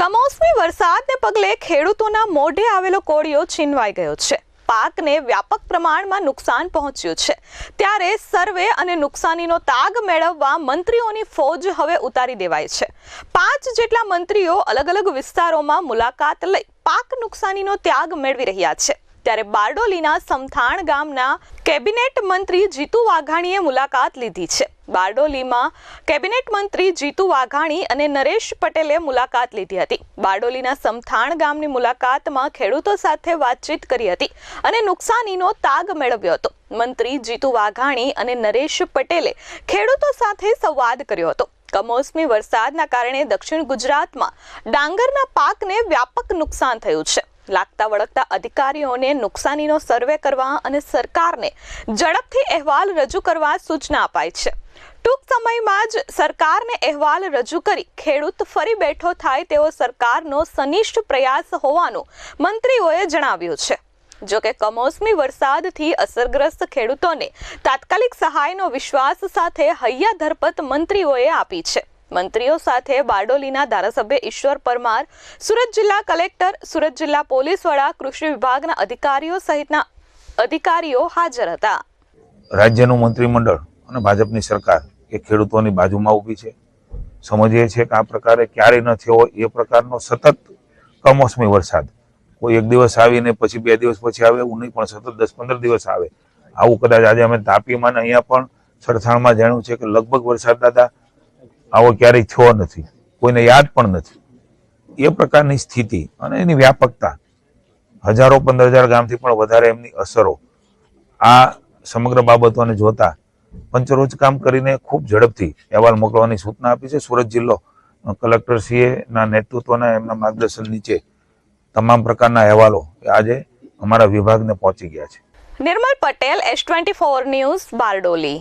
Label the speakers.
Speaker 1: કમોસમી વરસાદને પગલે ખેડૂતોના મોઢે આવેલો કોળિયો છીનવાઈ ગયો છે. પાકને વ્યાપક પ્રમાણમાં નુકસાન પહોંચ્યું છે. ત્યારે સર્વે અને નુકસાનીનો તાગ મેળવવા મંત્રીઓની ફોજ હવે ઉતારી દેવાય છે. પાંચ જેટલા મંત્રીઓ અલગ અલગ વિસ્તારોમાં મુલાકાત લઈ પાક નુકસાનીનો ત્યાગ મેળવી રહ્યા છે. ત્યારે બારડોલીના સમથાણ ગામના કેબિનેટ મંત્રી જીતુ વાઘાણીએ મુલાકાત લીધી છે. બારડોલીમાં કેબિનેટ મંત્રી જીતુ વાઘાણી અને નરેશ પટેલે મુલાકાત લીધી હતી. બારડોલીના સમથાણ ગામની મુલાકાતમાં ખેડૂતો સાથે વાતચીત કરી હતી અને નુકસાનીનો તાગ મેળવ્યો હતો. મંત્રી જીતુ વાઘાણી અને નરેશ પટેલે ખેડૂતો સાથે સંવાદ કર્યો હતો. કમોસમી વરસાદના કારણે દક્ષિણ ગુજરાતમાં ડાંગરના પાકને વ્યાપક નુકસાન થયું છે. લાગતા વળગતા અધિકારીઓને નુકસાનીનો સર્વે કરવા અને સરકારને ઝડપથી અહેવાલ રજૂ કરવા સૂચના અપાઈ છે. ટૂંક સમયમાં જ સરકારને અહેવાલ રજૂ કરી ખેડૂત ફરી બેઠો થાય તેવો સરકારનો સનિષ્ઠ પ્રયાસ હોવાનું મંત્રીઓએ જણાવ્યું છે. જો કે કમોસમી વરસાદથી અસરગ્રસ્ત ખેડૂતોને તાત્કાલિક સહાયનો વિશ્વાસ સાથે હૈયા ધરપત મંત્રીઓએ આપી છે. મંત્રીઓ સાથે બારડોલીના ધારાસભ્ય ઈશ્વર પરમાર, સુરત જિલ્લા કલેક્ટર, સુરત જિલ્લા પોલીસ વડા, કૃષિ વિભાગના અધિકારીઓ સહિતના અધિકારીઓ હાજર હતા.
Speaker 2: રાજ્યનું મંત્રીમંડળ અને ભાજપની સરકાર એ ખેડૂતોની બાજુમાં ઊભી છે. સમજીએ છીએ કે આ પ્રકારે ક્યારેય ન થયો એ પ્રકારનો સતત કમોસમી વરસાદ. કોઈ એક દિવસ આવીને પછી બે દિવસ પછી આવે એવું નહીં, પણ સતત દસ પંદર દિવસ આવે. આવું કદાચ આજે અમે તાપીમાં અહીંયા પણ સરથાણમાં જાણ્યું છે કે લગભગ વરસાદ દાદા આવો ક્યારેય થયો નથી. કોઈને યાદ પણ નથી. એ પ્રકારની સ્થિતિ અને એની વ્યાપકતા હજારો પંદર હજાર ગામથી પણ વધારે એમની અસરો આ સમગ્ર બાબતોને જોતા પંચરોજ કામ કરીને ખૂબ ઝડપથી અહેવાલ મોકલવાની સૂચના આપી છે. સુરત જિલ્લો કલેક્ટરશ્રીએના નેતૃત્વના એમના માર્ગદર્શન નીચે તમામ પ્રકારના અહેવાલો આજે અમારા વિભાગને પહોંચી ગયા છે.
Speaker 1: Nirmal Patel S twenty four news Bardoli.